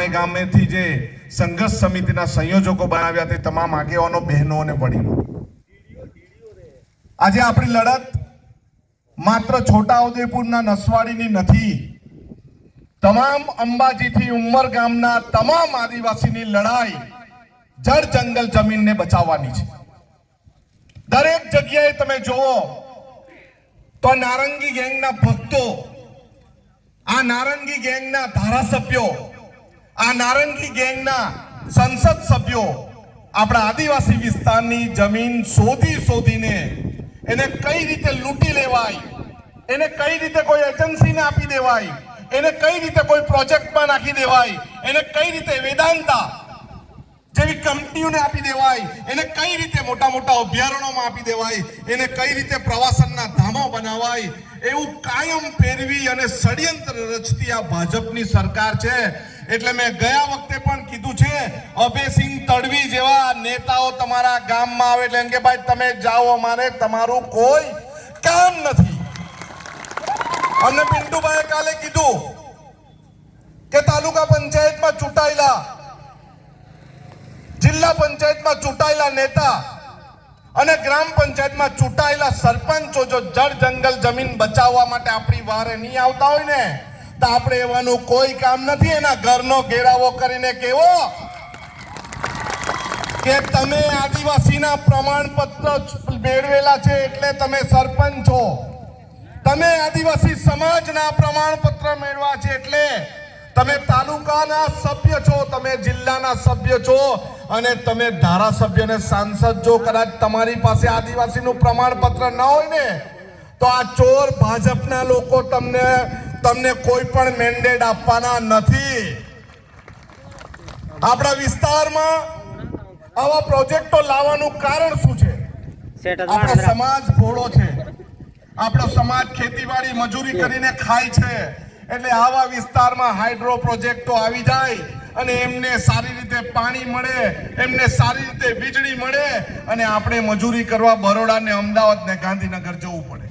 ગામે ગામેથી જે સંઘર્ષ સમિતિના સંયોજકો બનાવ્યા તે તમામ આગેવાનો, બહેનો અને વડીલો. આજે આપણી લડત માત્ર છોટાઉદેપુરના નસવાડીની નથી. તમામ અંબાજીથી ઉમર ગામના તમામ આદિવાસીની લડાઈ જળ જંગલ જમીનને બચાવવાની છે. દરેક જગ્યાએ તમે જુઓ તો નારંગી ગેંગના ભક્તો, આ નારંગી ગેંગના ધારાસભ્યો આ નારંગી ગેંગના સંસદ સભ્યો આપણા આદિવાસી વિસ્તારની જમીન શોધી શોધીને એને કઈ રીતે લૂંટી લેવાય, એને કઈ રીતે કોઈ એજન્સીને આપી દેવાય, એને કઈ રીતે કોઈ પ્રોજેક્ટમાં નાખી દેવાય, એને કઈ રીતે વેદાંતા જેવી કંપનીઓને આપી દેવાય, એને કઈ રીતે મોટા મોટા અભયારણ્યોમાં આપી દેવાય, એને કઈ રીતે પ્રવાસનના ધામો બનાવાય, એવું કાયમ ફેરવી અને ષડયંત્ર રચતી આ ભાજપની સરકાર છે. એટલે મેં ગયા વખતે પણ કીધું છે, અભયસિંહ તડવી જેવા નેતાઓ તમારા ગામમાં આવે એટલે એમ કે ભાઈ તમે જાઓ અમારે, તમારું કોઈ કામ નથી. અને પિન્ટુભાઈએ કાલે કીધું કે તાલુકા પંચાયતમાં ચૂંટાયેલા, જિલ્લા પંચાયતમાં ચૂંટાયેલા નેતા અને ગ્રામ પંચાયતમાં ચૂંટાયેલા સરપંચો જો જળ જંગલ જમીન બચાવવા માટે આપણી વારે નહીં આવતા હોય ને તો આપણે એવાનું કોઈ કામ નથી. એના ઘરનો ઘેરાવો કરીને કેવો કે તમે આદિવાસીના પ્રમાણપત્ર મેળવેલા છે એટલે તમે સરપંચ છો. તમે આદિવાસી સમાજના પ્રમાણપત્ર મેળવા છે એટલે તમે તાલુકાના સભ્ય છો, તમે જિલ્લાના સભ્ય છો અને તમે ધારાસભ્ય અને સાંસદ જો કદાચ તમારી પાસે આદિવાસીનું પ્રમાણપત્ર ન હોય ને, તો આ ચોર ભાજપના લોકો તમને તમને કોઈ પણ મેન્ડેટ આપવાના નથી. આપણા વિસ્તારમાં આવા પ્રોજેક્ટો લાવવાનું કારણ શું છે? આપણો સમાજ ભોળો છે. આપણો સમાજ ખેતીવાડી મજૂરી કરીને ખાય છે. એટલે આવા વિસ્તારમાં હાઇડ્રો પ્રોજેક્ટો આવી જાય અને એમને સારી રીતે પાણી મળે એમને સારી રીતે વીજળી મળે અને આપણે મજૂરી કરવા બરોડા ને અમદાવાદ ને ગાંધીનગર જવું પડે.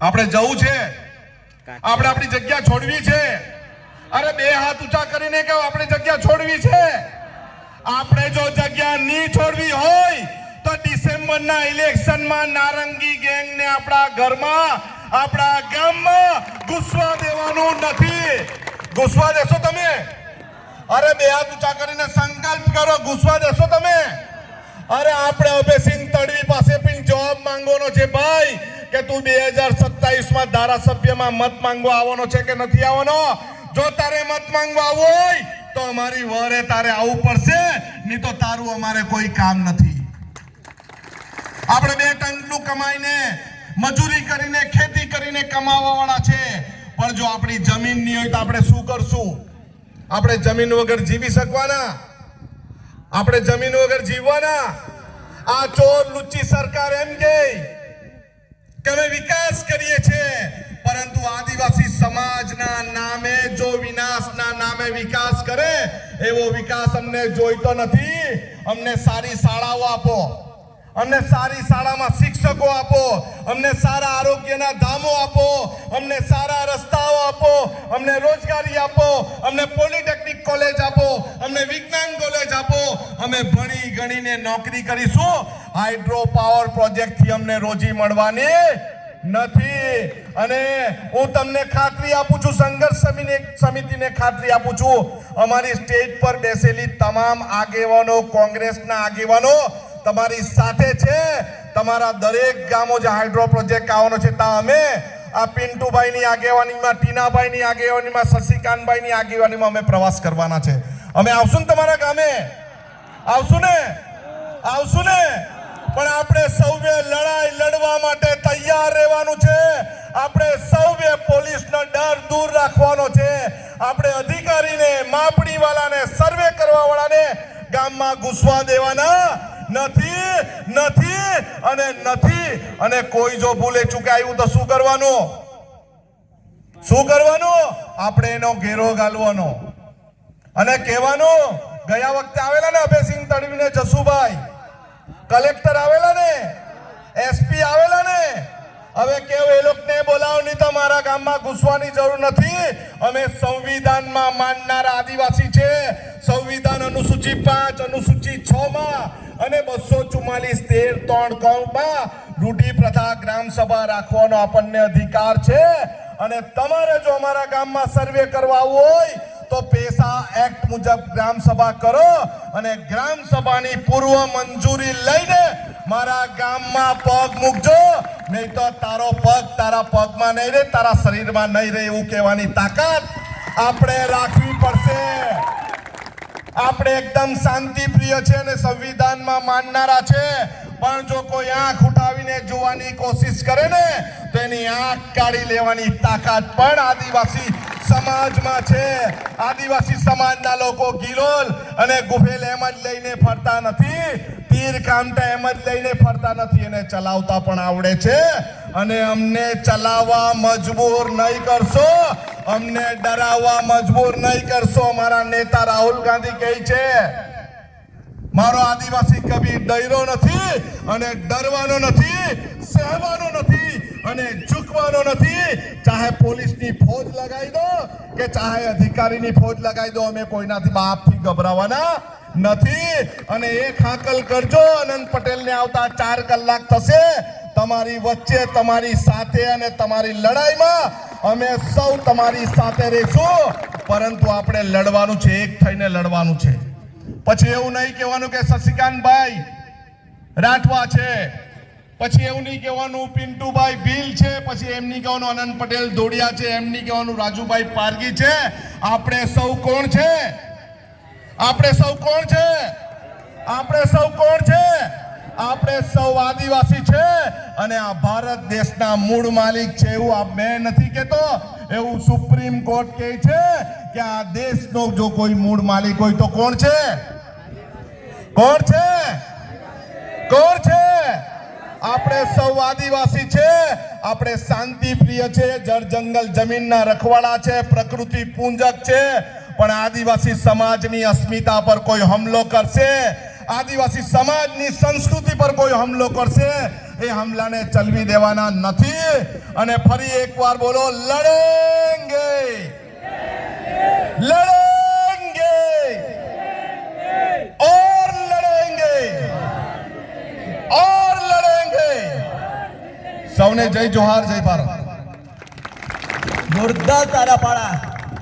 આપણે જવું છે. આપણે આપણી જગ્યા છોડવી છે. અરે બે હાથ ઊંચા કરીને કહો આપણે જગ્યા છોડવી છે? આપણે જો જગ્યા નહીં છોડવી હોય, તો ડિસેમ્બરના ઇલેક્શનમાં નારંગી ગેંગને આપણા ઘરમાં, આપણા ગામમાં ઘૂસવા દેવાનું નથી. ઘૂસવા દેશો તમે? અરે બે હાથ ઊંચા કરીને સંકલ્પ કરો, ઘૂસવા દેશો તમે? અરે આપણે અભયસિંહ તડવી પાસે પણ જવાબ માંગવાનો છે ભાઈ. કે તું બે હજાર સત્તાવીસમાં ધારાસભ્યમાં મત માંગવા આવવાનો છે કે નથી આવવાનો? જો તારે મત માંગવા આવવો હોય, તો અમારી વરે તારે આવવું પડશે, નહીં તો તારું અમારે કોઈ કામ નથી. આપણે બે ટંકનું કમાઈને, મજૂરી કરીને, ખેતી કરીને કમાવા વાળા છે. પણ જો આપણી જમીન નહીં હોય તો આપણે શું કરશું? આપણે જમીન વગર જીવી શકવાના? આપણે જમીન વગર જીવવાના? આ ચોર લુચ્ચી સરકાર એમ કે નામે વિકાસ કરે, એવો વિકાસ અમને જોઈતો નથી. અમને સારી શાળાઓ આપો. અમને સારી શાળામાં શિક્ષકો આપો. અમને સારા આરોગ્યના ધામો આપો. અમને સારા રસ્તાઓ આપો. અમને રોજગારી આપો. અમને પોલિટેકનિક કોલેજ આપો. અમને વિજ્ઞાન કોલેજ આપો. અમે ભણી ગણીને નોકરી કરીશું. હાઇડ્રો પાવર પ્રોજેક્ટથી અમને રોજી મળવાની નથી. અને હું તમને ખાતરી આપું છું, સંઘર્ષ સમિતિ સમિતિને ખાતરી આપું છું. અમારી સ્ટેજ પર બેસેલી તમામ આગેવાનો, કોંગ્રેસના આગેવાનો તમારી સાથે છે. તમારા દરેક ગામો જે હાઇડ્રો પ્રોજેક્ટ આવવાનો છે, ત્યાં અમે આ પિન્ટુભાઈની આગેવાનીમાં, ટીનાભાઈની આગેવાનીમાં, શશિકાંતભાઈની આગેવાનીમાં અમે પ્રવાસ કરવાના છે. અમે આવશું ને તમારા ગામે? આવશું ને? આવશું ને? ગામમાં ઘૂસવા દેવાના નથી નથી અને નથી. અને કોઈ જો ભૂલે ચૂકે આવ્યું તો શું કરવાનું? શું કરવાનું? આપણે એનો ઘેરો ગાલવાનો. અને કહેવાનું, ગયા વખતે આવેલા ને અભયસિંહ તડવીને જસુભાઈ. કલેક્ટર આવેલા ને, એસપી આવેલા ને હવે કેવું, એ લોકોને બોલાવો નહીં તો મારા ગામમાં ઘૂસવાની જરૂર નથી. અમે સંવિધાનમાં માનનારા આદિવાસી છે. સંવિધાન અનુસૂચિ પાંચ, અનુસૂચિ છ માં અને બસો ચુમ્માલીસ, તેર, ત્રણ કૌમાં રૂઢિ પ્રથા ગ્રામ સભા રાખવાનો આપણને અધિકાર છે. અને તમારે જો અમારા ગામમાં સર્વે કરવા હોય, તો પેસા એક્ટ મુજબ ગ્રામ સભા કરો અને ગ્રામ સભાની પૂર્વ મંજૂરી લઈને મારા ગામમાં પગ મૂકજો. નહીં તો તારો પગ તારા પગમાં નહીં રહે, તારા શરીરમાં નહીં રહે એવું કહેવાની તાકાત આપણે રાખવી પડશે. આપણે એકદમ શાંતિ પ્રિય છે અને સંવિધાનમાં માનનારા છે. પણ જો કોઈ આંખ ઉઠાવીને જોવાની કોશિશ કરે ને, તો એની આંખ કાઢી લેવાની તાકાત પણ આદિવાસી સમાજમાં છે. આદિવાસી સમાજના લોકો ગિલોલ અને ગુફેલ એમ જ લઈને ફરતા નથી. તીર કામટા એમ જ લઈને ફરતા નથી એને ચલાવતા પણ આવડે છે. અને અમને ચલાવવા મજબૂર નહીં કરશો. અમને ડરાવવા મજબૂર નહીં કરશો, મારા નેતા રાહુલ ગાંધી કહે છે. મારો આદિવાસી કભી ડર્યો નથી અને ડરવાનો નથી, સહેવાનો નથી. અને ઝૂકવાનો નથી. ચાહે પોલીસની ફોજ લગાવી દો કે ચાહે અધિકારીની ફોજ લગાવી દો, અમે કોઈનાથી બાપથી ગભરાવાના નથી. અને એ ખાકલ કરજો, અનંત પટેલને આવતા ચાર કલાક થશે. તમારી વચ્ચે, તમારી સાથે અને તમારી લડાઈમાં અમે સૌ તમારી સાથે રહીશું. પરંતુ આપણે લડવાનું છે, એક થઈને લડવાનું છે. પછી એવું નહીં કહેવાનું કે, શશિકાંતભાઈ, રાઠવા છે. પછી એવું નહીં કહેવાનું, પિન્ટુભાઈ ભીલ છે, પછી એમ નહીં કહેવાનું અનંત પટેલ દોડિયા છે એમ નહીં કહેવાનું રાજુભાઈ પારગી છે. આપણે સૌ કોણ છે? આપણે સૌ કોણ છે? આપણે સૌ કોણ છે? આપણે સૌ આદિવાસી છે. અને આ ભારત દેશના મૂળ માલિક છે એવું આ મેં નથી કહેતો. એવું સુપ્રીમ કોર્ટ કહે છે કે આ દેશનો જો કોઈ મૂળ માલિક હોય તો કોણ છે? કોણ છે? કોણ છે? આપણે સૌ આદિવાસી છે. આપણે શાંતિ પ્રિય છે. જળ જંગલ જમીનના રખવાડા છે. પ્રકૃતિ પૂંજક છે. પણ આદિવાસી સમાજની અસ્મિતા પર કોઈ હમલો કરશે? આદિવાસી સમાજની સંસ્કૃતિ પર કોઈ હમલો કરશે? એ હમલાને ચલવી દેવાના નથી. અને ફરી એકવાર બોલો, લડેંગે! સૌને જય જોહાર જય ભારત. મુર્દા તારા પાડા